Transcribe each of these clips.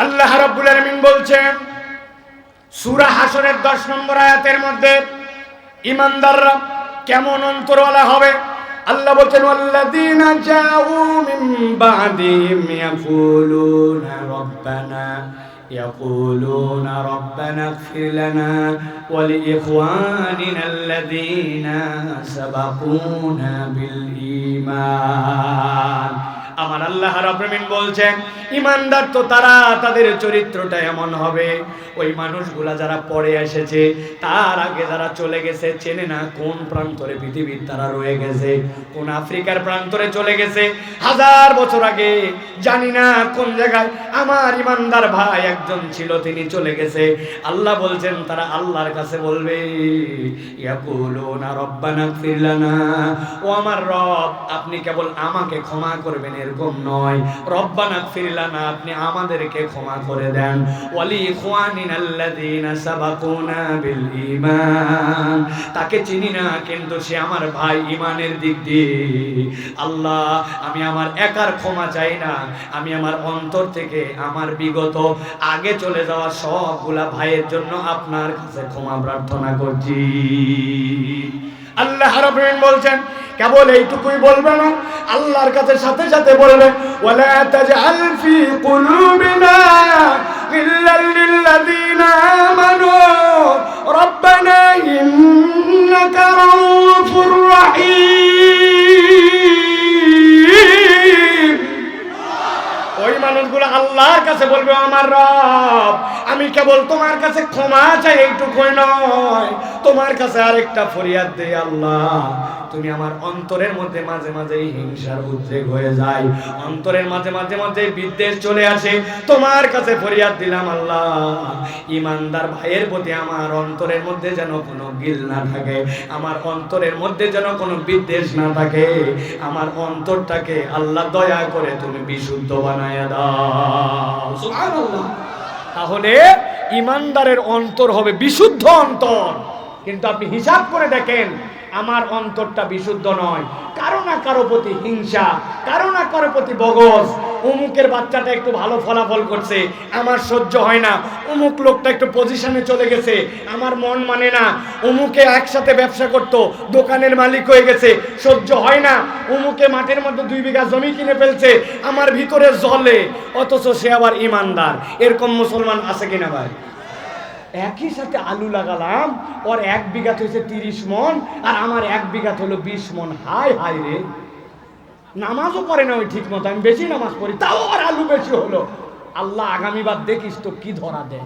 আল্লাহ রাব্বুল আলামিন বলছেন সূরা হাসরের 10 নম্বর আয়াতের মধ্যে ইমানদাররা কেমন অন্তরওয়ালা হবে আল্লাহ বলছেন ওয়াল্লাযীনা জাউ মিন বাদিহিম ইয়াকুলুনা রব্বানা يقولون ربنا اغفر لنا ولإخواننا الذين سبقونا بالإيمان আমার আল্লাহ রাব্বিন বলছেন, ইমানদার তো তারা, তাদের চরিত্রটা এমন হবে। ওই মানুষগুলা যারা পড়ে এসেছে, তার আগে যারা চলে গেছে, চেনে না কোন প্রান্তরে পৃথিবীর তারা রয়ে গেছে, কোন আফ্রিকার প্রান্তরে চলে গেছে। হাজার বছর আগে, জানি না কোন জায়গায় আমার ইমানদার ভাই একজন ছিল, তিনি চলে গেছে। আল্লাহ বলছেন, তারা আল্লাহর কাছে বলবে, ইয়াকুলুনা রব্বানা গফির লানা। ও আমার রব, আপনি কেবল আমাকে ক্ষমা করবেন এরকম নয়। রব্বানা গফির লানা, আপনি আমাদেরকে ক্ষমা করে দেন। ওয়ালি ইখওয়ানিনা আল্লাযীনা সাবাকুনা বিল ঈমান। তাকে চিনি না, কিন্তু সে আমার ভাই ঈমানের দিক দিয়ে। আল্লাহ, আমি আমার একার ক্ষমা চাই না। আমি আমার অন্তর থেকে আমার বিগত, আগে চলে যাওয়া সবগুলা ভাইয়ের জন্য আপনার কাছে ক্ষমা প্রার্থনা করছি। আল্লাহ রাব্বুল বলছেন কেবল এইটুকুই বলবে না, আল্লাহর কাছে সাথে সাথে বলবে, ওয়ালা তাজআল ফি কুলুবিনা ইল্লাল লিল্লাযিনা আমানু, রব্বানা ইন্নাকা রাউফুর রহিম। মানুষগুলো আল্লাহর কাছে বলবে, আমার রব, আমি কেবল তোমার কাছে ক্ষমা চাই, এইটুকুই নয়। তোমার কাছে আরেকটা ফরিয়াদ দেই আল্লাহ, তুমি আমার অন্তরের মধ্যে মাঝে মাঝে হিংসার উদ্রেক হয়ে যায় অন্তরের মাঝে মাঝে মাঝে বিদ্বেষ চলে আসে, তোমার কাছে ফরিয়াদ দিলাম আল্লাহ। ইমানদার ভাইয়ের প্রতি আমার অন্তরের মধ্যে যেন কোনো গিল না থাকে, আমার অন্তরের মধ্যে যেন কোনো বিদ্বেষ না থাকে। আমার অন্তরটাকে আল্লাহ দয়া করে তুমি বিশুদ্ধ বানায় দাও। তাহলে ইমানদারের অন্তর হবে বিশুদ্ধ অন্তর। কিন্তু আপনি হিসাব করে দেখেন আমার অন্তরটা বিশুদ্ধ নয়। কারও না কারও প্রতি হিংসা, কারও না কারও প্রতি বগজ। অমুকের বাচ্চাটা একটু ভালো ফলাফল করছে, আমার সহ্য হয় না। অমুক লোকটা একটু পজিশনে চলে গেছে, আমার মন মানে না। অমুকে একসাথে ব্যবসা করত, দোকানের মালিক হয়ে গেছে, সহ্য হয় না। অমুকে মাঠের মধ্যে দুই বিঘা জমি কিনে ফেলছে, আমার ভিতরে জলে, অথচ সে আবার ইমানদার। এরকম মুসলমান আছে কিনা ভাই? একই সাথে আলু লাগালাম, ওর এক বিঘাত হয়েছে তিরিশ মন, আর আমার এক বিঘাত হলো বিশ মন। হাই হাই রে। নামাজও পড়ে না ওই ঠিক মতো আমি বেশি নামাজ পড়ি, তাও আর আলু বেশি হলো। আল্লাহ আগামীবার দেখিস তো কি ধরা দেয়।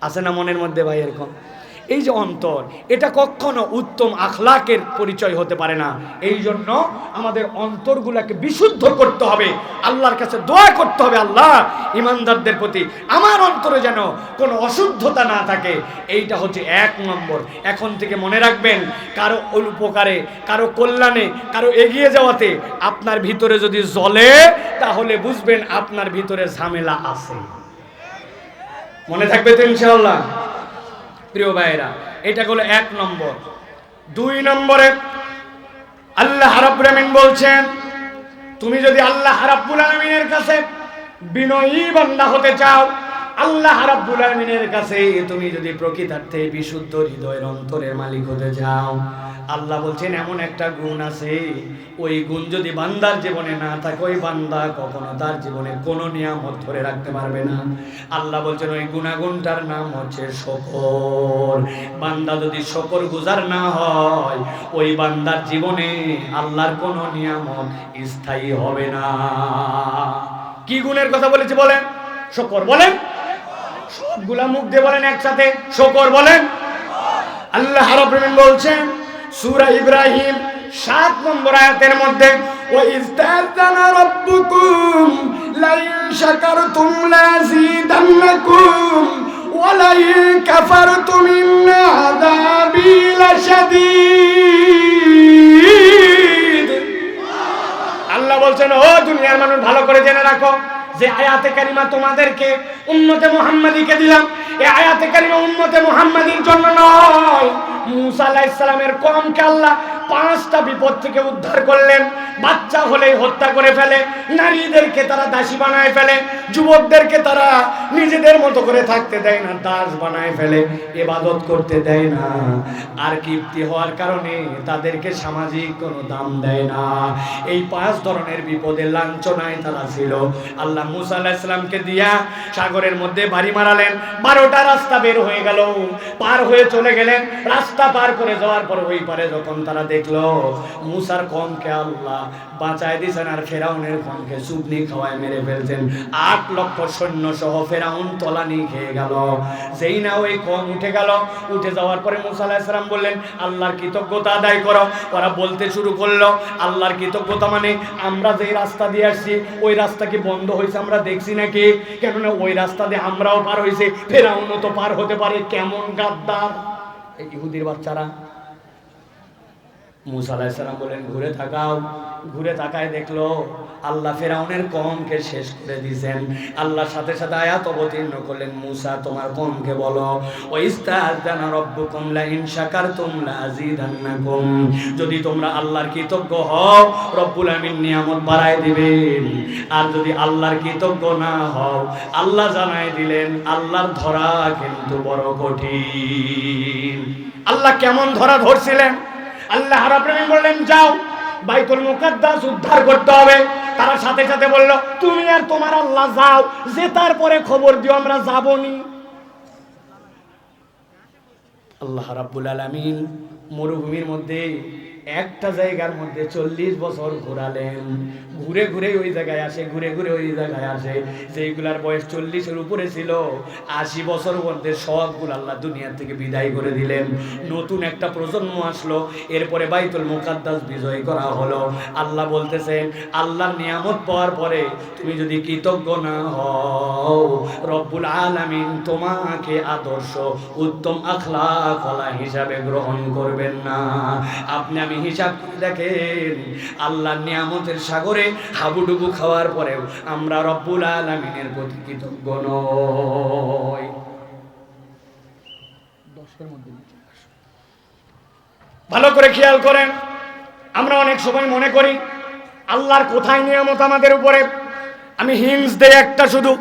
আসে না মনের মধ্যে ভাই এরকম? এই যে অন্তর, এটা কখনো উত্তম আখলাকের পরিচয় হতে পারে না। এই জন্য আমাদের অন্তরগুলাকে বিশুদ্ধ করতে হবে। আল্লাহর কাছে দোয়া করতে হবে আল্লাহ, ইমানদারদের প্রতি। আমার অন্তরে যেন কোনো অশুদ্ধতা না থাকে। এইটা হচ্ছে এক নম্বর। এখন থেকে মনে রাখবেন, কারও উপকারে কারও কল্যাণে, কারও এগিয়ে যাওয়াতে আপনার ভিতরে যদি জ্বলে, তাহলে বুঝবেন আপনার ভিতরে ঝামেলা আছে। মনে থাকবে তো ইনশাআল্লাহ? প্রিয় ভাইরা এটা হলো এক নম্বর। দুই নম্বরে আল্লাহ আমিন বলছেন, তুমি যদি আল্লাহ রাব্বুল আমিনের কাছে বিনয়ী বান্দা হতে চাও আল্লাহ রাব্বুল আমিনের কাছে তুমি যদি প্রকৃতার্থে বিশুদ্ধ হৃদয়ের অন্তরের মালিক হতে চাও, আল্লাহ বলছেন, এমন একটা গুণ আছে। ওই গুণ যদি বান্দার জীবনে না থাকে, ওই বান্দা কখনো তার জীবনে কোনো নিয়ামত ধরে রাখতে পারবে না। আল্লাহ বলছেন, ওই গুণাগুণটার নাম হচ্ছে শকর। বান্দা যদি শকর গুজার না হয়, ওই বান্দার জীবনে আল্লাহর কোনো নিয়ামত স্থায়ী হবে না। কি গুণের কথা বলেছি বলেন? শকর বলেন? সবগুলা মুখ দিয়ে বলেন একসাথে শকর বলেন আল্লাহ রাব্বুল বলছেন সূরা ইব্রাহিম সাত নম্বর আয়াতের মধ্যে وَإِذْ تَأَذَّنَ رَبُّكُمْ لَئِن شَكَرْتُمْ لَأَزِيدَنَّكُمْ وَلَئِن كَفَرْتُمْ إِنَّ عَذَابِي لَشَدِيدٌ আল্লাহ বলছেন ও দুনিয়ার মানুষ ভালো করে জেনে রাখো যে আয়াতে কারিমা তোমাদেরকে উন্নতে মোহাম্মদীকে দিলাম, এ আয়াতে কারিমা উন্নতে মোহাম্মদীর জন্য নয়। মুসা আলাইহিস সালামের কমকে আল্লাহ পাঁচটা বিপদ থেকে উদ্ধার করলেন। বাচ্চা হলেই হত্যা করে ফেলে, নারীদেরকে তারা দাসী বানায় ফেলে, যুবকদেরকে তারা নিজেদের মতো করে থাকতে দেয় না, দাস বানায় ফেলে, এবাদত করতে দেয় না। আর কীর্তি হওয়ার কারণে তাদেরকে সামাজিক কোনো দাম দেয় না। এই পাঁচ ধরনের বিপদের লাঞ্ছনায় তারা ছিল। আল্লাহ মুসা আল্লাহ ইসলামকে দিয়া সাগরের মধ্যে বাড়ি মারালেন। বারোটা রাস্তা বের হয়ে গেল, পার হয়ে চলে গেলেন। রাস্তা পার করে যাওয়ার পর ওই পারে যখন তারা দেখল, মুসার কমকে আল্লাহ বাঁচায় দিয়েছেন আর ফেরাউনের কমকে সুবনি খাওয়ায় মেরে ফেলছেন। আট লক্ষ সৈন্য সহ ফেরাউন তলানি খেয়ে গেল। যেই না ওই কম উঠে গেল, উঠে যাওয়ার পরে মুসা আলাহিসাম বললেন, আল্লাহর কৃতজ্ঞতা আদায় করো। ওরা বলতে শুরু করল, আল্লাহর কৃতজ্ঞতা মানে আমরা যেই রাস্তা দিয়ে আসছি, ওই রাস্তা কি বন্ধ হয়েছে আমরা দেখছি নাকি? কেননা ওই রাস্তা দিয়ে আমরাও পার হয়েছে ফেরাউনও তো পার হতে পারে, কেমন গাদ্দার। এই ইহুদির বাচ্চারা মুসা বলেন ঘুরে তাকাও। ঘুরে তাকায় দেখল, আল্লাহ ফেরাউনের কমকে শেষ করে দিয়েছেন। আল্লাহর সাথে সাথে আয়াত অবতীর্ণ করলেন, মুসা, তোমার কমকে বলো। ওইস্তাজানা রব্বুকুম লা ইন শাকারতুম লা আযীদান্নাকুম। যদি তোমরা আল্লাহর কৃতজ্ঞ হও, রব্বুল আমিন নিয়ামত বাড়ায় দিবেন। আর যদি আল্লাহর কৃতজ্ঞ না হও, আল্লাহ জানাই দিলেন, আল্লাহর ধরা কিন্তু বড় কঠিন। আল্লাহ কেমন ধরা ধরছিলেন? আল্লাহ রাব্বুল বললেন, যাও, বাইতুল মুকাদ্দাস উদ্ধার করতে হবে। তারা সাথে সাথে বলল, তুমি আর তোমার আল্লাহ যাও, যে তারপরে খবর দিও, আমরা যাবনি। আল্লাহ রাব্বুল আলামিন মরুভূমির মধ্যে একটা জায়গার মধ্যে চল্লিশ বছর ঘোরালেন। ঘুরে ঘুরে ওই জায়গায় আসে, ঘুরে ঘুরে ওই জায়গায় আসে। যেইগুলার বয়স চল্লিশের উপরে ছিল, আশি বছর মধ্যে সবগুলো আল্লাহ দুনিয়া থেকে বিদায় করে দিলেন। নতুন একটা প্রজন্ম আসলো, এরপরে বাইতুল মুকাদ্দাস বিজয় করা হলো। আল্লাহ বলতেছেন, আল্লাহর নিয়ামত পাওয়ার পরে তুমি যদি কৃতজ্ঞ না হও, রব্বুল আলামিন তোমাকে আদর্শ, উত্তম আখলাক হিসাবে গ্রহণ করবেন না। আপনি আমি হিসাব করে দেখেন, আল্লাহর নিয়ামতের সাগরে হাবুডুবু খাওয়ার পরেও আমরা রব্বুল আলামিনের প্রতি কৃতজ্ঞ নই। ভালো করে খেয়াল করেন, আমরা অনেক সময় মনে করি আল্লাহর কোথায় নিয়ামত আমাদের উপরে? আমি হিংস দেই একটা শুধু,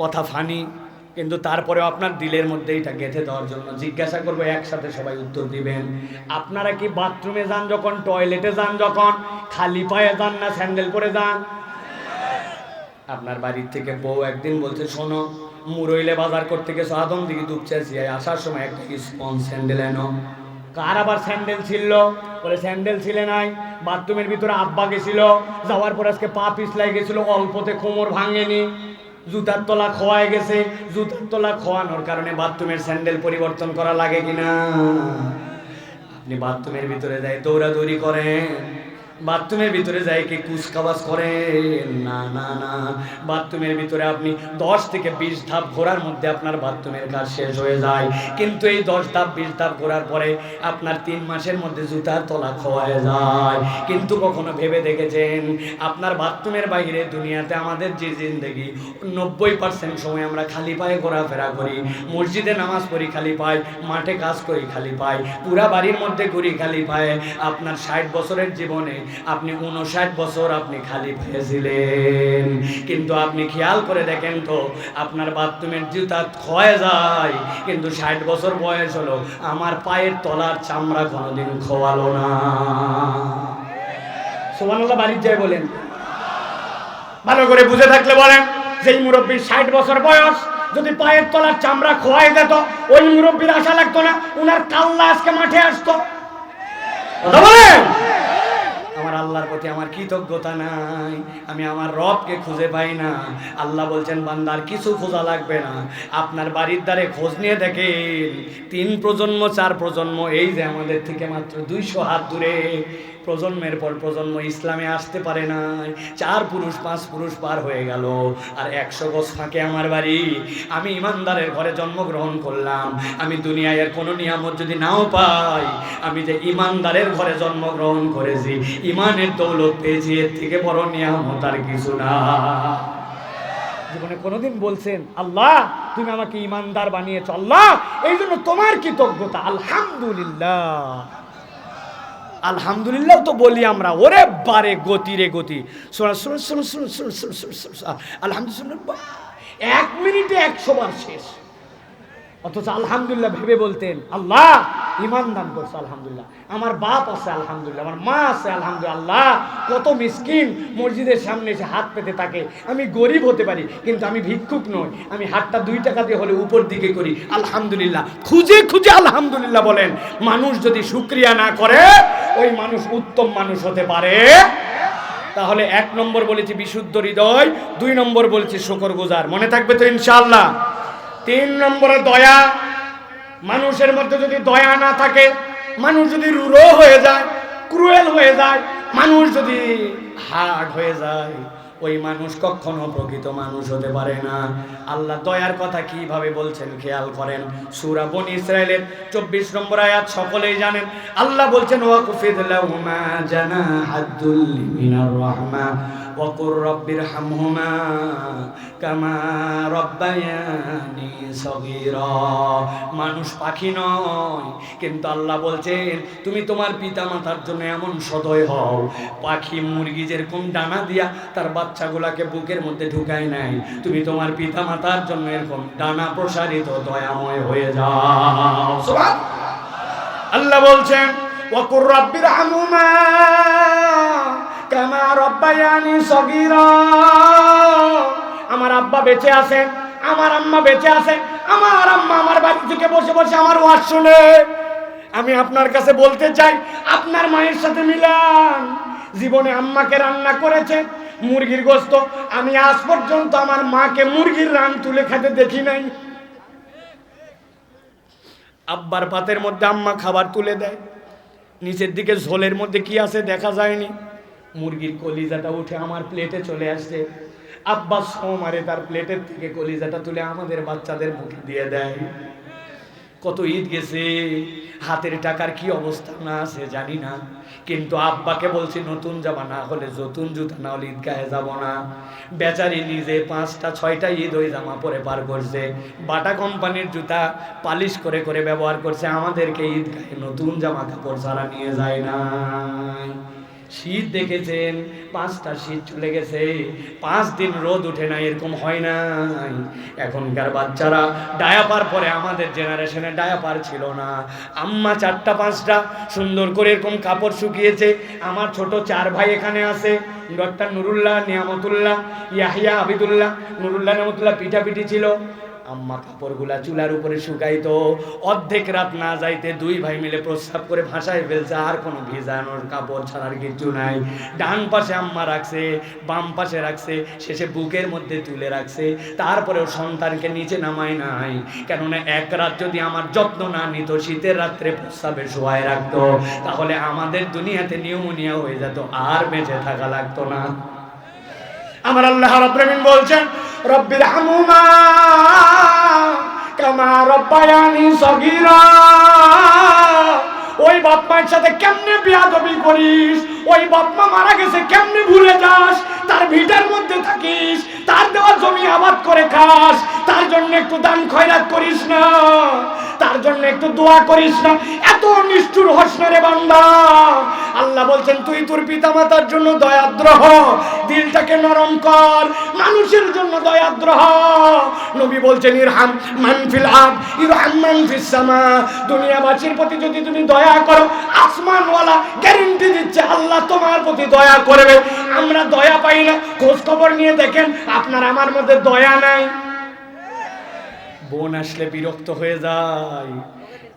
কথা ফানি। কিন্তু তারপরেও আপনার দিলের মধ্যে এটা গেঁথে দেওয়ার জন্য জিজ্ঞাসা করব, একসাথে সবাই উত্তর দিবেন। আপনারা কি বাথরুমে যান যখন, টয়লেটে যান যখন, খালি পায়ে যান না স্যান্ডেল পরে যান? আপনার বাড়ির থেকে বউ একদিন বলছে, শোনো, মুরইলে বাজার করতে গেছো, আদম দিকে দুপচেছি আসার সময় একটা স্পঞ্জ স্যান্ডেল এনো। কার আবার স্যান্ডেল ছিল? বলে, স্যান্ডেল ছিলে নাই, বাথরুমের ভিতরে আব্বা গেছিল, যাওয়ার পর আজকে পা পিছলাই গেছিল, অল্পতে কোমর ভাঙেনি। জুতার তলা খোয়ায় গেছে। জুতার তলা খোয়ানোর কারণে বাথরুমের স্যান্ডেল পরিবর্তন করা লাগে কিনা? আপনি বাথরুমের ভিতরে যাই দৌড়াদৌড়ি করেন বাথরুমের ভিতরে যাই কি কুচকাবাজ করেন? না না না। বাথরুমের ভিতরে আপনি দশ থেকে বিশ ধাপ ঘোরার মধ্যে আপনার বাথরুমের কাজ শেষ হয়ে যায়। কিন্তু এই দশ ধাপ, বিশ ধাপ ঘোরার পরে আপনার তিন মাসের মধ্যে জুতার তলা খোয়ায় যায়। কিন্তু কখনো ভেবে দেখেছেন? আপনার বাথরুমের বাইরে দুনিয়াতে আমাদের যে জিন্দগি, নব্বই পার্সেন্ট সময় আমরা খালি পায়ে ঘোরাফেরা করি। মসজিদে নামাজ পড়ি খালি পায়, মাঠে কাজ করি খালি পায়, পুরা বাড়ির মধ্যে ঘুরি খালি পায়ে। আপনার ষাট বছরের জীবনে আপনি উনষাট বছর আপনি খালি পেয়েছিলেন কিন্তু আপনি খেয়াল করে দেখেন তো, আপনার বাথরুমের জুতা ক্ষয় যায়, কিন্তু ষাট বছর বয়স হলো, আমার পায়ের তলার চামড়া কোনোদিন খোয়ালো না। সোমানুল্লাহ বাড়ির যায় বলেন। ভালো করে বুঝে থাকলে বলেন, যেই মুরব্বীর ষাট বছর বয়স, যদি পায়ের তলার চামড়া খোয়াই যেত ওই মুরব্বীর আশা লাগতো না, উনার কাল্লা আজকে মাঠে আসতো। কথা বলেন? আল্লাহর প্রতি আমার কৃতজ্ঞতা নাই, আমি আমার রবকে খুঁজে পাই না। আল্লাহ বলছেন, বান্দার কিছু খোঁজা লাগবে না। আপনার বাড়ির দ্বারে খোঁজ নিয়ে দেখেন, তিন প্রজন্ম, চার প্রজন্ম, এই যে আমাদের থেকে মাত্র দুইশো হাত দূরে। প্রজন্মের পর প্রজন্ম ইসলামে আসতে পারে নাই। চার পুরুষ, পাঁচ পুরুষ পার হয়ে গেল। আর একশো গজ ফাঁকে আমার বাড়ি। আমি ইমানদারের ঘরে জন্মগ্রহণ করলাম। আমি দুনিয়ায় এর কোনো নিয়ামত যদি নাও পাই, আমি যে ইমানদারের ঘরে জন্মগ্রহণ করেছি, ইমানের দৌলত পেয়েছি, এর থেকে বড় নিয়ামত আর কিছু না। জীবনে কোনোদিন বলছেন, আল্লাহ, তুমি আমাকে ইমানদার বানিয়েছ। আল্লাহ এই জন্য তোমার কৃতজ্ঞতা। আলহামদুলিল্লাহ। আলহামদুলিল্লাহ তো বলি আমরা, ওরে বারে গতি রে গতি। শোনা, শুন শুন শুন শুন শুন শুন শুন আলহামদুলিল্লাহ এক মিনিটে একশো বার শেষ। অথচ আলহামদুলিল্লাহ ভেবে বলতেন, আল্লাহ ইমান দান করছে, আলহামদুলিল্লাহ। আমার বাপ আছে, আলহামদুলিল্লাহ। আমার মা আছে, আলহামদুলিল্লাহ। কত মিসকিন মসজিদের সামনে এসে হাত পেতে থাকে। আমি গরিব হতে পারি, কিন্তু আমি ভিক্ষুক নই। আমি হাতটা দুই টাকা দিয়ে হলে উপর দিকে করি। আলহামদুলিল্লাহ। খুঁজে খুঁজে আলহামদুলিল্লাহ বলেন, মানুষ যদি শুক্রিয়া না করে, ওই মানুষ উত্তম মানুষ হতে পারে। তাহলে এক নম্বর বলেছি বিশুদ্ধ হৃদয়, দুই নম্বর বলেছি শুকর গুজার। মনে থাকবে তো ইনশাল্লাহ তিন নম্বরে দয়া মানুষের মধ্যে যদি দয়া না থাকে, মানুষ যদি রুড়ো হয়ে যায়, ক্রুয়েল হয়ে যায়, মানুষ যদি হার্ড হয়ে যায়, ওই মানুষ কখনো প্রকৃত মানুষ হতে পারে না। আল্লাহ দয়ার কথা কীভাবে বলছেন খেয়াল করেন। সুরা বন ইসরায়েলের চব্বিশ নম্বর আয়াত সকলেই জানেন। আল্লাহ বলছেন ওয়াকুফিদ লাহুমা জানাহাদ্দুল মিনার وقل رب ارحمهما كما ربياني صغيرا মানুষ পাখি নয় কিন্তু আল্লাহ বলছেন তুমি তোমার পিতা মাতার জন্য এমন সদয় হও পাখি মুরগি যেরকম ডানা দিয়া তার বাচ্চাগুলাকে বুকের মধ্যে ঢুকায় নাই তুমি তোমার পিতা মাতার জন্য এরকম ডানা প্রসারিত দয়াময় হয়ে যাও সুবহান আল্লাহ বলছেন ওয়াকুর রাব্বির হামুমা কামা রব্বায়ানি সগীরা। আমার আব্বা বেঁচে আছে আমার আম্মা বেঁচে আছে আমার আম্মা আমার বাড়ি থেকে বসে বসে আমার ওয়াজ শুনে। আমি আপনার কাছে বলতে চাই, আপনার মায়ের সাথে মিলান। জীবনে আম্মাকে রান্না করেছে মুরগির গোস্ত। আমি আজ পর্যন্ত আমার মাকে মুরগির রান তুলে খেতে দেখি নাই। আব্বার পাতের মধ্যে আম্মা খাবার তুলে দেয়। নিচের দিকে ঝোলের মধ্যে কি আছে দেখা যায়নি। মুরগির কলিজাটা উঠে আমার প্লেটে চলে আসছে আব্বা সোমারে তার প্লেটের থেকে কলিজাটা তুলে আমাদের বাচ্চাদের মুখে দিয়ে দেয়। কত ঈদ গেছে, হাতের টাকার কি অবস্থা না আছে জানি না। কিন্তু আব্বাকে বলছি, নতুন জামা না হলে নতুন জুতা না হলে ঈদগাহে যাব না। বেচারি নিজে পাঁচটা, ছয়টা ঈদ ওই জামা পরে পার করছে। বাটা কোম্পানির জুতা পালিশ করে করে ব্যবহার করছে। আমাদেরকে ঈদগাহে নতুন জামা কাপড় ছাড়া নিয়ে যায় না শীত দেখেছেন, পাঁচটা শীত চলে গেছে, পাঁচ দিন রোদ উঠে না এরকম হয় নাই। এখনকার বাচ্চারা ডায়াপার পরে আমাদের জেনারেশনে ডায়াপার ছিল না। আম্মা চারটা, পাঁচটা, সুন্দর করে এরকম কাপড় শুকিয়েছে। আমার ছোট চার ভাই এখানে আছে, ডক্টর নুরুল্লাহ নিয়ামতুল্লাহ, ইয়াহিয়া আবিদুল্লাহ, নুরুল্লাহ নিয়ামতুল্লাহ পিঠাপিঠি ছিল। আম্মা কাপড়গুলা চুলার উপরে শুকাইতো, অর্ধেক রাত না যাইতে দুই ভাই মিলে প্রস্রাব করে ভাসায় ফেলছে, আর কোনো ভিজানোর কাপড় ছাড়ার কিছু নাই। ডান পাশে আম্মা রাখছে, বাম পাশে রাখছে, শেষে বুকের মধ্যে তুলে রাখছে, তারপরেও সন্তানকে নিচে নামায় নাই। কেননা এক রাত যদি আমার যত্ন না নিত, শীতের রাত্রে প্রস্রাবে শোয়ায় রাখতো, তাহলে আমাদের দুনিয়াতে নিউমোনিয়া হয়ে যেত, আর বেঁচে থাকা লাগতো না। আমার আল্লাহ রাব্বুল বলছেন রব্বির হামুমা কামা রব্বায়ানি সগিরা। ওই বাপ মায়ের সাথে কেমনে বিয়াদবি করিস? ওই বাপ মা মারা গেছে, কেমনে ভুলে যাস? তার ভিটার মধ্যে থাকিস, তার দেওয়া জমি আবাদ করে খাস, তার জন্য একটু দান খয়রাত করিস না। তার জন্য একটু দোয়া করিস না। এত নিষ্ঠুর হস না রে বান্দা। আল্লাহ বলছেন, তুই তোর পিতা মাতার জন্য দয়াদ্র দিলটাকে নরম কর, মানুষের জন্য দয়াদ্র নবী বলছেন, ইরহাম মানফিল আব ইরহাম মানফিস সামা। দুনিয়াবাসীর প্রতি যদি তুমি দয়া করো, আসমানওয়ালা গ্যারেন্টি দিচ্ছে, আল্লাহ তোমার প্রতি দয়া করবে। আমরা দয়া পাই না। খোঁজ খবর নিয়ে দেখেন, আপনার আমার মধ্যে দয়া নাই। বোন আসলে বিরক্ত হয়ে যায়।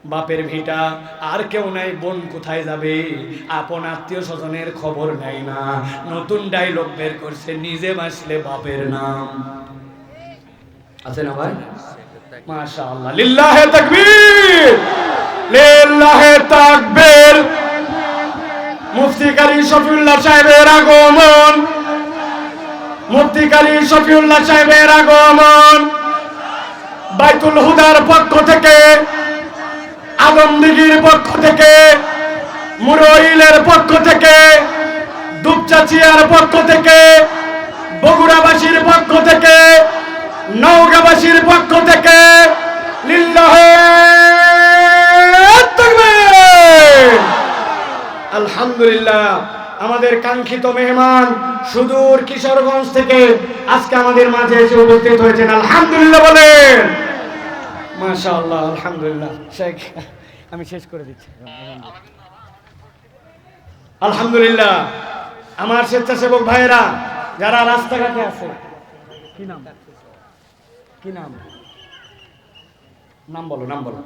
বাপের ভিটা আর কেউ নাই, বোন কোথায় যাবে? আপন আত্মীয় স্বজনের খবর নাই না। নতুন ডায়লগ বের করছে, নিজে বাসলে বাপের নাম। আছে না ভাই? মাশাআল্লাহ। লিল্লাহে তাকবীর! লিল্লাহে তাকবীর! মুফতি শফিউল্লাহ সাহেবের আগমন। মুফতি কারি শফিউল্লাহ সাহেবের আগমন। বাইতুল হুদার পক্ষ থেকে আদমদিগির পক্ষ থেকে, মুরইলের পক্ষ থেকে, দুপচাচিয়ার পক্ষ থেকে, বগুড়াবাসীর পক্ষ থেকে, নওগাঁবাসীর পক্ষ থেকে, লিল্লাহে আলহামদুলিল্লাহ আলহামদুলিল্লাহ, আমাদের কাঙ্ক্ষিত মেহমান সুদূর কিশোরগঞ্জ থেকে আজকে আমাদের মাঝে এসে উপস্থিত হয়েছেন। আলহামদুলিল্লাহ বলেন। মাশাআল্লাহ, আলহামদুলিল্লাহ। শেখ, আমি শেষ করে দিচ্ছি। আলহামদুলিল্লাহ, আমার স্বেচ্ছাসেবক ভাইয়েরা, যারা রাস্তাঘাটে আছে, কি নাম? কি নাম? নাম বলো নাম বলো।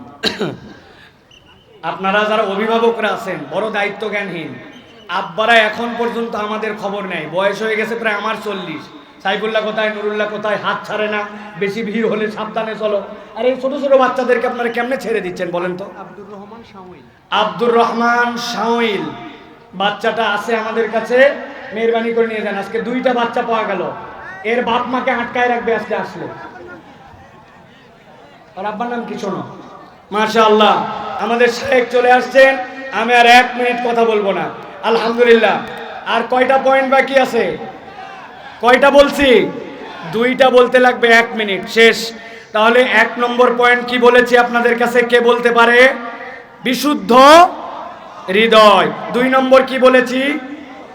আপনারা যারা অভিভাবকরা আছেন, বড় দায়িত্ব জ্ঞানহীন আব্বারা এখন পর্যন্ত আমাদের খবর নেয় বয়স হয়ে গেছে প্রায় আমার চল্লিশ। সাইফুল্লাহ কোথায় নুরুল্লাহ কোথায়? হাত ছাড়ে না। বেশি ভিড় হলে সাবধানে চলো। আর এই ছোট ছোট বাচ্চাদেরকে আপনারা কেমনে ছেড়ে দিচ্ছেন বলেন তো? আব্দুর রহমান শাওইল। আব্দুর রহমান শাওইল। বাচ্চাটা আছে আমাদের কাছে। মেহরবানি করে নিয়ে যান। আজকে দুইটা বাচ্চা পাওয়া গেল। এর বাপ মাকে আটকায় রাখবে আজকে আসলে। আর আব্বার নাম কি শোনো? মাশা আল্লাহ আমাদের শেখ চলে আসছেন। আমি আর এক মিনিট কথা বলব না। আলহামদুলিল্লাহ। আর কয়টা পয়েন্ট বাকি আছে? কয়টা বলছি? দুইটা বলতে লাগবে এক মিনিট, শেষ। তাহলে এক নম্বর পয়েন্ট কি বলেছি আপনাদের কাছে? কে বলতে পারে? বিশুদ্ধ হৃদয়। দুই নম্বর কি বলেছি?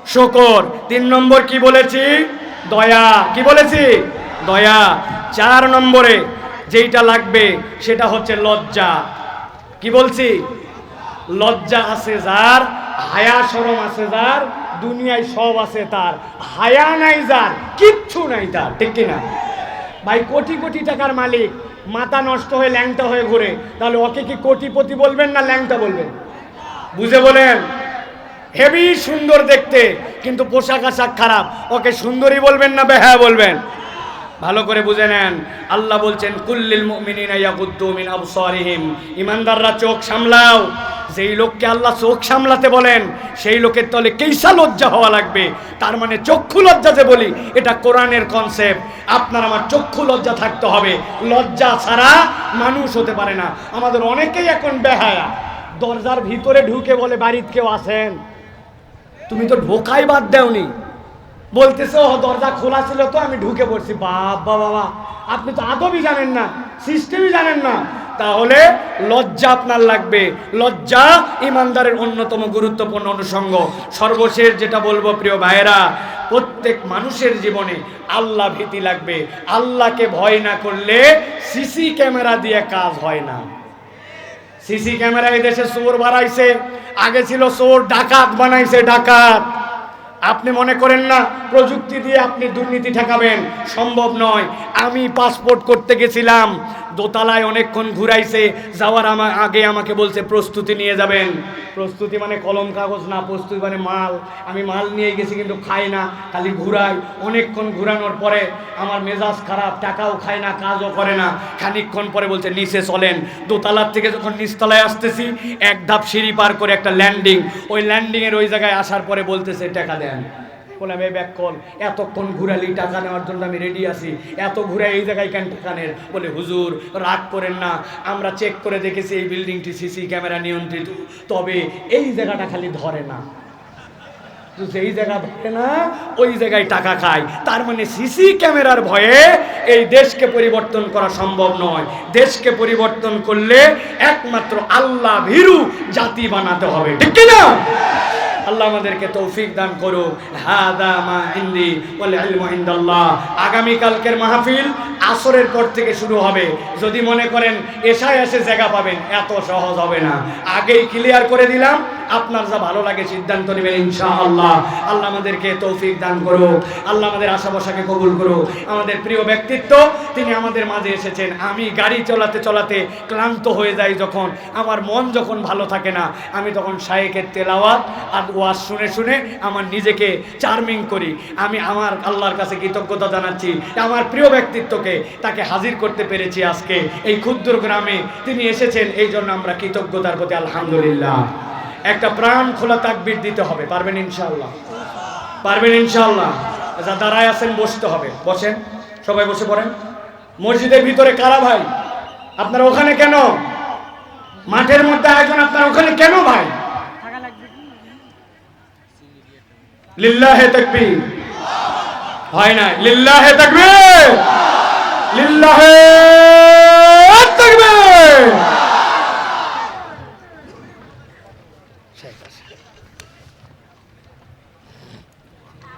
শকর। তিন নম্বর কি বলেছি? দয়া। কি বলেছি? দয়া। চার নম্বরে যেইটা লাগবে, সেটা হচ্ছে লজ্জা। কি বলছি? লজ্জা আছে যার, হায়া সরম আছে যার দুনিয়ায় সব আছে তার। হায়া নাই যার, কিচ্ছু নাই তার, ঠিক কিনা? ভাই, কোটি কোটি টাকার মালিক, মাথা নষ্ট হয়ে, ল্যাংটা হয়ে ঘুরে। তাহলে ওকে কি কোটিপতি বলবেন না ল্যাংটা বলবেন? বুঝে বলেন? হেভি সুন্দর দেখতে, কিন্তু পোশাক আশাক খারাপ। ওকে সুন্দরী বলবেন না বেহা বলবেন? ভালো করে বুঝে নেন। আল্লাহ বলছেন, কুল্লিল মুমিনিনা ইয়াগুদ্দু মিন আবসারিহিম। ইমানদাররা চোখ সামলাও। যেই লোককে আল্লাহ চোখ সামলাতে বলেন, সেই লোকের তলে কেইসা লজ্জা হওয়া লাগবে? তার মানে চক্ষু লজ্জা যে বলি, এটা কোরআনের কনসেপ্ট আপনার আমার চক্ষু লজ্জা থাকতে হবে। লজ্জা ছাড়া মানুষ হতে পারে না। আমাদের অনেকেই এখন বেহায়া। দরজার ভিতরে ঢুকে বলে, বাড়িতে কেউ আসেন তুমি তো ঢোকাই বাদ দেওনি। বলতেছে ও দরজা খোলা ছিল তো, আমি ঢুকে পড়ছি। বাবা বাবা আপনি তো আদবই জানেন না, সিস্টেমই জানেন না। তাহলে লজ্জা আপনার লাগবে। লজ্জা ইমানদারের অন্যতম গুরুত্বপূর্ণ অনুষঙ্গ। সর্বশেষ যেটা বলব, প্রিয় ভাইয়েরা, প্রত্যেক মানুষের জীবনে আল্লাহ ভীতি লাগবে। আল্লাহকে ভয় না করলে সিসি ক্যামেরা দিয়ে কাজ হয় না। সিসি ক্যামেরা এই দেশে চোর বাড়াইছে আগে ছিল চোর, ডাকাত বানাইছে, ডাকাত। আপনি মনে করেন না, প্রযুক্তি দিয়ে আপনি দুর্নীতি ঠেকাবেন? সম্ভব নয়। আমি পাসপোর্ট করতে গেছিলাম, দোতলায় অনেকক্ষণ ঘুরাইছে, যাওয়ার আমার আগে আমাকে বলছে, প্রস্তুতি নিয়ে যাবেন। প্রস্তুতি মানে কলম, কাগজ না, প্রস্তুতি মানে মাল। আমি মাল নিয়ে গেছি কিন্তু খাই না, খালি ঘুরাই। অনেকক্ষণ ঘুরানোর পরে আমার মেজাজ খারাপ, টাকাও খায় না, কাজও করে না। খানিকক্ষণ পরে বলছে, নিচে চলেন। দোতলার থেকে যখন নিচতলায় আসতেছি, এক ধাপ সিঁড়ি পার করে একটা ল্যান্ডিং। ওই ল্যান্ডিংয়ের ওই জায়গায় আসার পরে বলতেছে, টাকা দেন। বললাম এই ব্যাক কল, এতক্ষণ ঘুরালি, টাকা নেওয়ার জন্য আমি রেডি আছি। এত ঘুরে এই জায়গায় কেন টাকা নেন? বলে, হুজুর, রাগ করেন না। আমরা চেক করে দেখেছি এই বিল্ডিংটি সিসি ক্যামেরা নিয়ন্ত্রিত। তবে এই জায়গাটা খালি ধরে না। তো যেই জায়গা ধরে না, ওই জায়গায় টাকা খায়। তার মানে সিসি ক্যামেরার ভয়ে এই দেশকে পরিবর্তন করা সম্ভব নয়। দেশকে পরিবর্তন করলে একমাত্র আল্লাহ ভীরু জাতি বানাতে হবে। ঠিক না আল্লাহ আমাদেরকে তৌফিক দান করুক। হাদা মা ইন্দি বলে ইলমু ইনদাল্লাহ। আগামী কালকের মাহফিল আসরের পর থেকে শুরু হবে। যদি মনে করেন এসায় এসে জায়গা পাবেন, এত সহজ হবে না। আগেই ক্লিয়ার করে দিলাম, আপনার যা ভালো লাগে সিদ্ধান্ত নেবেন ইনশাআল্লাহ। আল্লাহ আল্লাহ আমাদেরকে তৌফিক দান করুক, আল্লাহ আমাদের আশা বসাকে কবুল করুক। আমাদের প্রিয় ব্যক্তিত্ব, তিনি আমাদের মাঝে এসেছেন। আমি গাড়ি চলাতে চলাতে ক্লান্ত হয়ে যাই যখন, আমার মন যখন ভালো থাকে না, আমি তখন শায়েকের তেলাওয়াত আর ওয়াজ শুনে শুনে আমার নিজেকে চার্মিং করি। আমি আমার আল্লাহর কাছে কৃতজ্ঞতা জানাচ্ছি। আমার প্রিয় ব্যক্তিত্বকে তাকে হাজির করতে পেরেছি আজকে। এই ক্ষুদ্র গ্রামে তিনি এসেছেন, এই জন্য আমরা কৃতজ্ঞতার প্রতি আলহামদুলিল্লাহ। একটা প্রাণ খোলা তাকবির দিতে হবে, পারবেন ইনশাআল্লাহ? পারবেন ইনশাআল্লাহ? যা দাঁড়ায় আছেন, বসতে হবে। বসেন, সবাই বসে পড়েন। মসজিদের ভিতরে কারা ভাই? আপনারা ওখানে কেন? মাঠের মধ্যে আয়োজন আপনারা ওখানে কেন ভাই? লিল্লাহে তাকবীর। হয় না, লিল্লাহে তাকবীর! লিল্লাহে তাকবীর।